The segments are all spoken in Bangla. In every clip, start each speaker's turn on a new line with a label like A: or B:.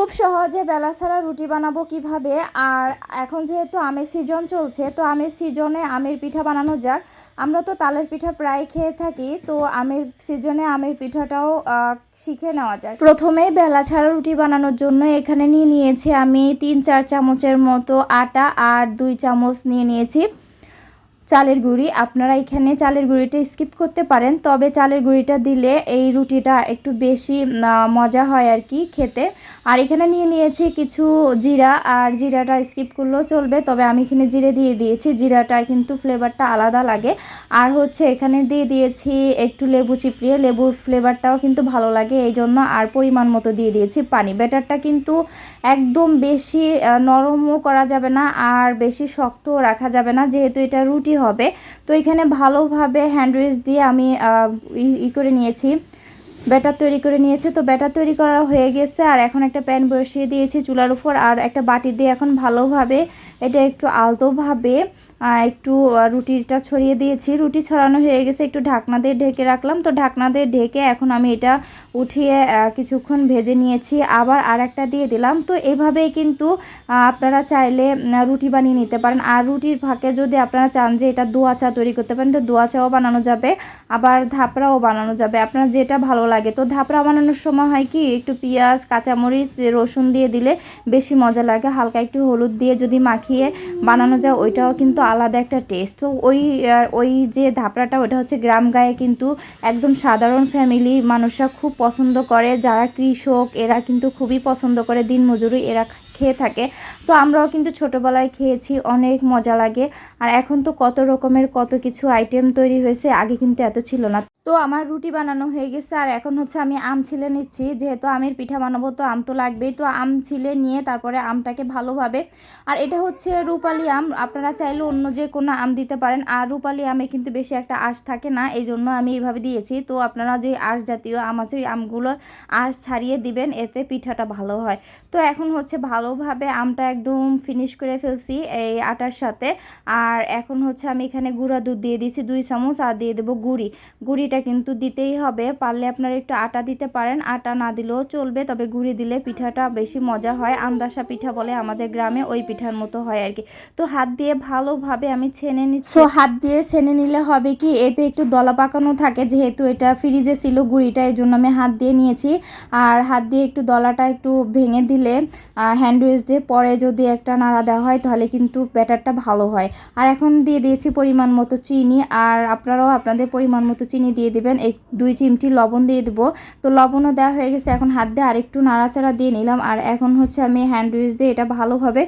A: খুব সহজে বেলা ছাড়া রুটি বানাবো কীভাবে? আর এখন যেহেতু আমের সিজন চলছে, তো আমের সিজনে আমের পিঠা বানানো যাক। আমরা তো তালের পিঠা প্রায় খেয়ে থাকি, তো আমের সিজনে আমের পিঠাটাও শিখে নেওয়া যায় প্রথমে বেলা ছাড়া রুটি বানানোর জন্য এখানে নিয়ে নিয়েছি আমি তিন, চার চামচের মতো আটা আর দুই চামচ নিয়ে নিয়েছি। চালের গুঁড়ি। আপনারা এখানে চালের গুঁড়িটা স্কিপ করতে পারেন, তবে চালের গুঁড়িটা দিলে এই রুটিটা একটু বেশি মজা হয় আর কি খেতে। আর এখানে নিয়ে নিয়েছি কিছু জিরা, আর জিরাটা স্কিপ করলেও চলবে, তবে আমি এখানে জিরে দিয়ে দিয়েছি। জিরাটা কিন্তু ফ্লেভারটা আলাদা লাগে। আর হচ্ছে এখানে দিয়ে দিয়েছি একটু লেবু চিপড়িয়ে, লেবুর ফ্লেভারটাও কিন্তু ভালো লাগে, এই জন্য আর পরিমাণ মতো দিয়ে দিয়েছি পানি। ব্যাটারটা কিন্তু একদম বেশি নরমও করা যাবে না, আর বেশি শক্তও রাখা যাবে না, যেহেতু এটা রুটি হবে। তো এখানে ভালোভাবে হ্যান্ডউইচ দিয়ে আমি ই- করে নিয়েছি। ব্যাটার তৈরি করে নিয়েছে। তো ব্যাটার তৈরি করা হয়ে গেছে। আর এখন একটা প্যান বসিয়ে দিয়েছি চুলার উপর। আর একটা বাটি দিয়ে এখন ভালোভাবে এটা একটু আলতোভাবে একটু রুটিটা ছড়িয়ে দিয়েছি। রুটি ছড়ানো হয়ে গেছে, একটু ঢাকনা দিয়ে ঢেকে রাখলাম। তো ঢাকনা দিয়ে ঢেকে এখন আমি এটা উঠিয়ে কিছুক্ষণ ভেজে নিয়েছি। আবার আর একটা দিয়ে দিলাম। তো এইভাবেই কিন্তু আপনারা চাইলে রুটি বানিয়ে নিতে পারেন। আর রুটির ফাঁকে যদি আপনারা চান যে এটা দোয়া চা তৈরি করতে পারেন, তো দোয়া চাও বানানো যাবে, আবার ধাপড়াও বানানো যাবে। আপনার যেটা ভালো লাগে। তো ধাপড়া বানানোর সময় হয় কি, একটু পেঁয়াজ, কাঁচামরিচ, রসুন দিয়ে দিলে বেশি মজা লাগে। হালকা একটু হলুদ দিয়ে যদি মাখিয়ে বানানো যায়, ওইটাও কিন্তু আলাদা একটা টেস্ট তো ওই ওই যে ধাপড়াটা, ওটা হচ্ছে গ্রাম গায়ে কিন্তু একদম সাধারণ ফ্যামিলি মানুষরা খুব পছন্দ করে। যারা কৃষক, এরা কিন্তু খুবই পছন্দ করে দিন মজুরি এরা খেয়ে থাকে। তো আমরাও কিন্তু ছোটোবেলায় খেয়েছি, অনেক মজা লাগে। আর এখন তো কত রকমের কত কিছু আইটেম তৈরি হয়েছে, আগে কিন্তু এত ছিল না। তো আমার রুটি বানানো হয়ে গেছে। আর এখন হচ্ছে আমি আম ছিলে নিচ্ছি। যেহেতু আমের পিঠা বানাবো, তো আম তো লাগবেই। তো আম ছিলে নিয়ে তারপরে আমটাকে ভালোভাবে, আর এটা হচ্ছে রূপালি আম। আপনারা চাইলে অন্য যে কোনো আম দিতে পারেন। আর রূপালি আমে কিন্তু বেশি একটা আঁশ থাকে না এই জন্য আমি এইভাবে দিয়েছি। তো আপনারা যে আঁশ জাতীয় আম আছে, ওই আমগুলো আঁশ ছাড়িয়ে দিবেন, এতে পিঠাটা ভালো হয়। তো এখন হচ্ছে ভালোভাবে আমটা একদম ফিনিশ করে ফেলছি এই আটার সাথে। আর এখন হচ্ছে আমি এখানে গুঁড়া দুধ দিয়ে দিয়েছি, দুই চামচ। আর দিয়ে দেবো গুড়ি। গুঁড়িটা কিন্তু দিতেই হবে। পারলে আপনারা একটু আটা দিতে পারেন। আটা না দিলেও চলবে, তবে গুঁড়ি দিলে পিঠাটা বেশি মজা হয়। আন্দাসা পিঠা বলে আমাদের গ্রামে ওই পিঠার মতো হয় আর কি তো হাত দিয়ে ভালোভাবে আমি ছেনে নিচ্ছি। তো হাত দিয়ে ছেনে নিলে হবে কি? এতে একটু দলা পাকানো থাকে, যেহেতু এটা ফ্রিজে ছিল গুঁড়িটা এই জন্য আমি হাত দিয়ে নিয়েছি। আর হাত দিয়ে একটু দলাটা একটু ভেঙে দিলে, আর হ্যান্ডউইচ দিয়ে পরে যদি একটা নাড়া দেওয়া হয়, তাহলে কিন্তু ব্যাটারটা ভালো হয়। আর এখন দিয়ে দিয়েছি পরিমাণ মতো চিনি, আর আপনারাও আপনাদের পরিমাণ মতো চিনি দিয়ে দিবেন। এক দুই চিমটি লবণ দিয়ে দেবো। তো লবণও দেওয়া হয়ে গেছে। এখন হাত দিয়ে আরেকটু নাড়াচাড়া দিয়ে নিলাম। আর এখন হচ্ছে আমি হ্যান্ড হ্যান্ডউইচ দিয়ে এটা ভালোভাবে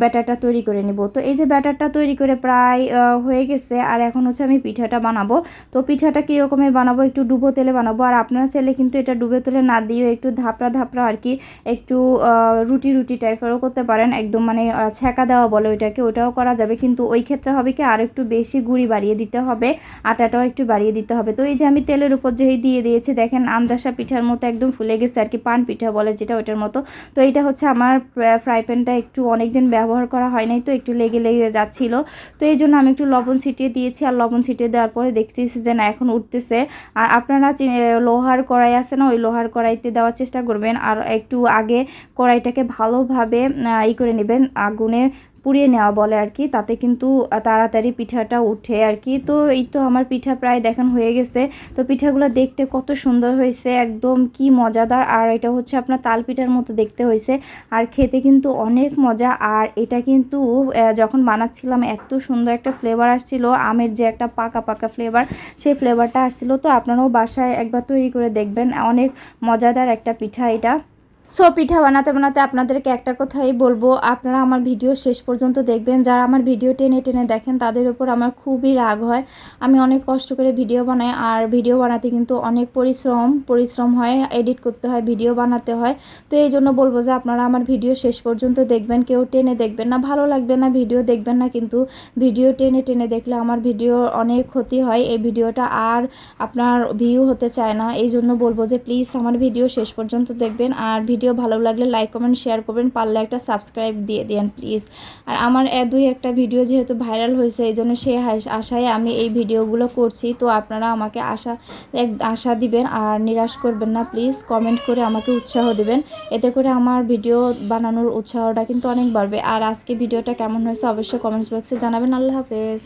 A: ব্যাটারটা তৈরি করে নিব। তো এই যে ব্যাটারটা তৈরি করে প্রায় হয়ে গেছে। আর এখন হচ্ছে আমি পিঠাটা বানাবো। তো পিঠাটা কী রকমের বানাবো? একটু ডুবো তেলে বানাবো। আর আপনারা চাইলে কিন্তু এটা ডুবে তেলে না দিয়েও একটু ধাপড়া ধাপড়া আর কি একটু রুটি রুটি টাইপেরও করতে পারেন। একদম মানে ছ্যাঁকা দেওয়া বলে ওইটাকে ওটাও করা যাবে। কিন্তু ওই ক্ষেত্রে হবে কি আর একটু বেশি গুঁড়ি বাড়িয়ে দিতে হবে। আটাটাও একটু বাড়িয়ে দিতে হবে। তো এই যে আমি তেলের উপর যেই দিয়ে দিয়েছি, দেখেন আমদাসা পিঠার মতো একদম ফুলে গেছে, আর কি পান পিঠা বলে যেটা ওইটার মতো। তো এইটা হচ্ছে আমার ফ্রাই প্যানটা একটু অনেক দিন ব্যবহার করা হয় নাই তো, একটু লেগে লেগে যাচ্ছিল। তো এই জন্য আমি একটু লবণ ছিটিয়ে দিয়েছি, আর লবণ ছিটিয়ে দেওয়ার পরে দেখতেছি যে না, এখন উঠতেছে। আর আপনারা লোহার কড়াই আছে না, ওই লোহার কড়াইতে দেওয়ার চেষ্টা করবেন, আর একটু আগে কড়াইটাকে ভালোভাবে ই করে নেবেন, আগুনে পুড়িয়ে নেওয়া বলে আর কি, তাতে কিন্তু তাড়াতাড়ি পিঠাটা উঠে আর কি। তো এই তো আমার পিঠা প্রায় দেখান হয়ে গেছে। তো পিঠাগুলো দেখতে কত সুন্দর হয়েছে, একদম কি মজাদার। আর এটা হচ্ছে আপনার তাল পিঠার মতো দেখতে হয়েছে। আর খেতে কিন্তু অনেক মজা। আর এটা কিন্তু যখন বানাচ্ছিলাম এত সুন্দর একটা ফ্লেভার আসছিল, আমের যে একটা পাকা পাকা ফ্লেভার সেই ফ্লেভারটা আসছিল। তো আপনারাও বাসায় একবার তৈরি করে দেখবেন। অনেক মজাদার একটা পিঠা এটা। সো পিঠা বানাতে বানাতে আপনাদেরকে একটা কথাই বলব, আপনারা আমার ভিডিও শেষ পর্যন্ত দেখবেন। যারা আমার ভিডিও টেনে টেনে দেখেন, তাদের উপর আমার খুবই রাগ হয়। আমি অনেক কষ্ট করে ভিডিও বানাই, আর ভিডিও বানাতে কিন্তু অনেক পরিশ্রম পরিশ্রম হয়, এডিট করতে হয়, ভিডিও বানাতে হয়। তো এই জন্য বলব যে, আপনারা আমার ভিডিও শেষ পর্যন্ত দেখবেন, কেউ টেনে দেখবেন না, ভালো লাগবে না, ভিডিও দেখবেন না, কিন্তু ভিডিও টেনে টেনে দেখলে আমার ভিডিও অনেক ক্ষতি হয়, এই ভিডিওটা আর আপনার ভিউ হতে চায় না। এই জন্য বলব যে প্লিজ আমার ভিডিও শেষ পর্যন্ত দেখবেন, আর ভিডিও ভালো লাগলে লাইক, কমেন্ট, শেয়ার করবেন। পারলে একটা সাবস্ক্রাইব দিয়ে দেন প্লিজ। আর আমার দুই একটা ভিডিও যেহেতু ভাইরাল হয়েছে, এই জন্য সে আশায় আমি এই ভিডিওগুলো করছি। তো আপনারা আমাকে আশা, এক, আশা দিবেন আর নিরাশ করবেন না প্লিজ। কমেন্ট করে আমাকে উৎসাহ দিবেন। এতে করে আমার ভিডিও বানানোর উৎসাহটা কিন্তু অনেক বাড়বে। আর আজকে ভিডিওটা কেমন হয়েছে অবশ্যই কমেন্টস বক্সে জানাবেন। আল্লাহ হাফেজ।